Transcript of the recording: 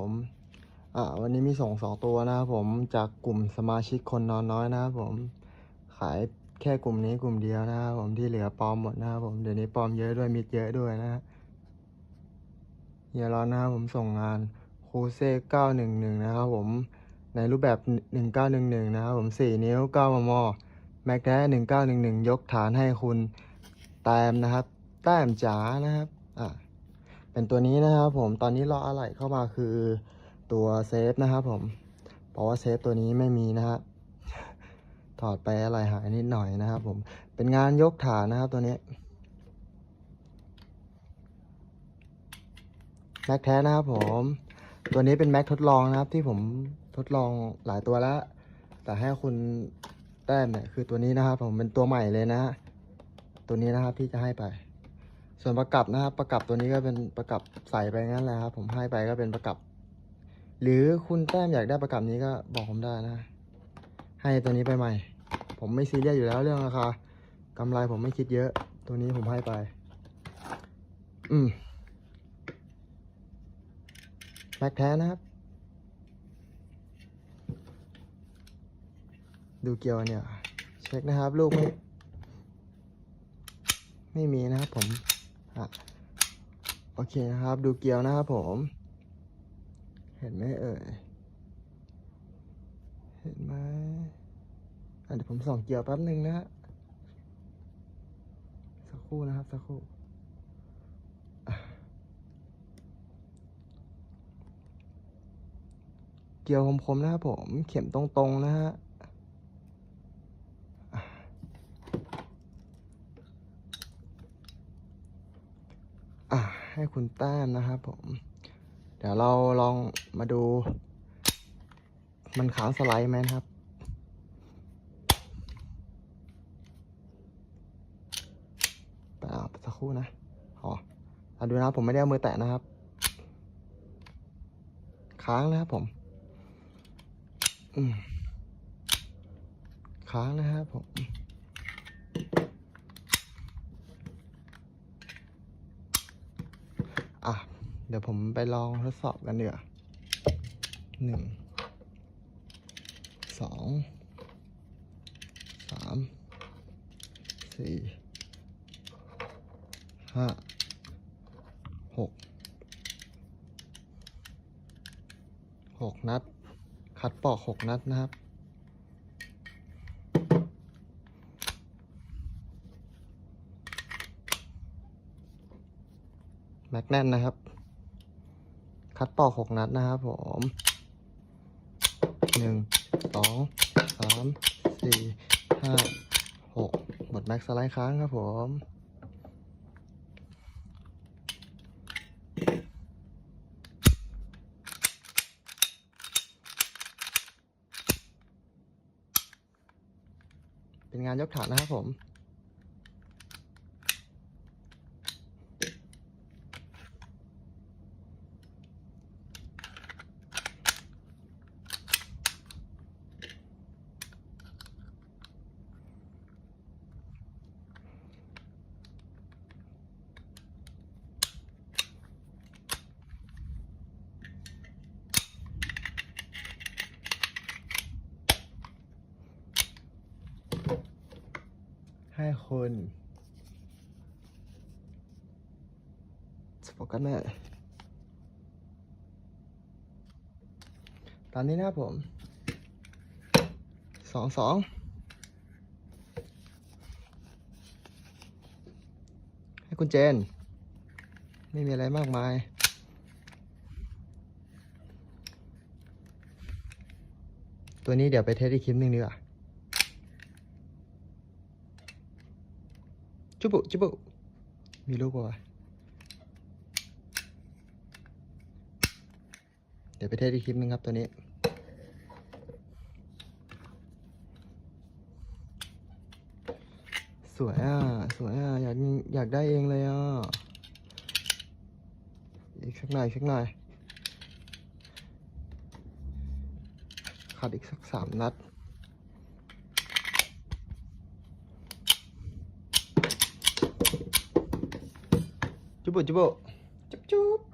ผมอ่าวันนี้มีส่งสองตัวนะครับผมจากกลุ่มสมาชิกคนนอนน้อยนะครับผมขายแค่กลุ่มนี้กลุ่มเดียวนะครับผมที่เหลือปลอมหมดนะครับผมเดี๋ยวนี้ปลอมเยอะด้วยมิดเยอะด้วยนะฮะอย่ารอนะครับผมส่งงานคูเซ่เก้าหนึ่งหนึ่งนะครับผมในรูปแบบหนึ่งเก้าหนึ่งหนึ่งนะครับผมสี่นิ้วเก้ามมแม็กแท้หนึ่งเก้าหนึ่งหนึ่งยกฐานให้คุณแต้มนะครับแต้มจ๋านะครับ เป็นตัวนี้นะครับผมตอนนี้รออะไหล่เข้ามาคือตัวเซฟนะครับผมเพราะว่าเซฟตัวนี้ไม่มีนะฮะถอดไปอะไหล่หายนิดหน่อยนะครับผมเป็นงานยกฐานนะครับตัวนี้แม็กแท้นะครับผมตัวนี้เป็นแม็กทดลองนะครับ ที่ผมทดลองหลายตัวแล้ว แต่ให้คุณแต้มเนี่ยคือตัวนี้นะครับ ผมเป็นตัวใหม่เลยนะ ตัวนี้นะครับที่จะให้ไป ส่วนประกับนะครับประกับตัวนี้ก็เป็นประกับใส่ไปงั้นแหละครับผมให้ไปก็เป็นประกับ หรือคุณแต้มอยากได้ประกับนี้ก็บอกผมได้นะ ให้ตัวนี้ไปใหม่ ผมไม่ซีเรียสอยู่แล้วเรื่องราคากำไรผมไม่คิดเยอะ ตัวนี้ผมให้ไป อืมแม็กแท้นะครับ ดูเกียวเนี่ย เช็คนะครับ ลูกไม่ไม่มีนะครับผม โอเคนะครับ ดูเกียวนะครับผม เห็นไหมเอ่ย เห็นไหมเดี๋ยวผมส่องเกียวแป๊บหนึ่งนะสักครู่นะครับ สักครู่เกียวคมๆนะครับผม เข็มตรงๆนะฮะ อะ ให้คุณแต้มนะครับผม เดี๋ยวเราลองมาดู มันค้างสไลด์ไหมครับไปเอาสักครู่นะอ๋อเอาดูนะครับผมไม่ได้เอามือแตะนะครับ ค้างนะครับผมอืมค้างนะครับผม อะ เดี๋ยวผมไปลองทดสอบกันเดี๋ยวาหนึ่งสองสามสี่ห้าหกหกนัด คัดปอกหกนัดนะครับแม็กแน่นนะครับ คัดปอกหกนัดนะครับผมหนึ่งสองสามสี่ห้าหกหมดแม็กสไลด์ค้างครับผมเป็นงานยกฐานนะครับผม ให้คุณโฟกัสแม่ตอนนี้นะครับผมสองสองให้คุณเจน ไม่มีอะไรมากมายตัวนี้เดี๋ยวไปเทสอีกคลิปหนึ่งดีกว่า จุบุจุบุมีลูกป่าวะเดี๋ยวไปเทสอีกคลิปนึงครับตัวนี้ สวยอะ สวยอะ อยากอยากได้เองเลยอะ อีกสักหน่อยสักหน่อยขาดอีกสักสามนัด Cuba, cuba. Cup, cup.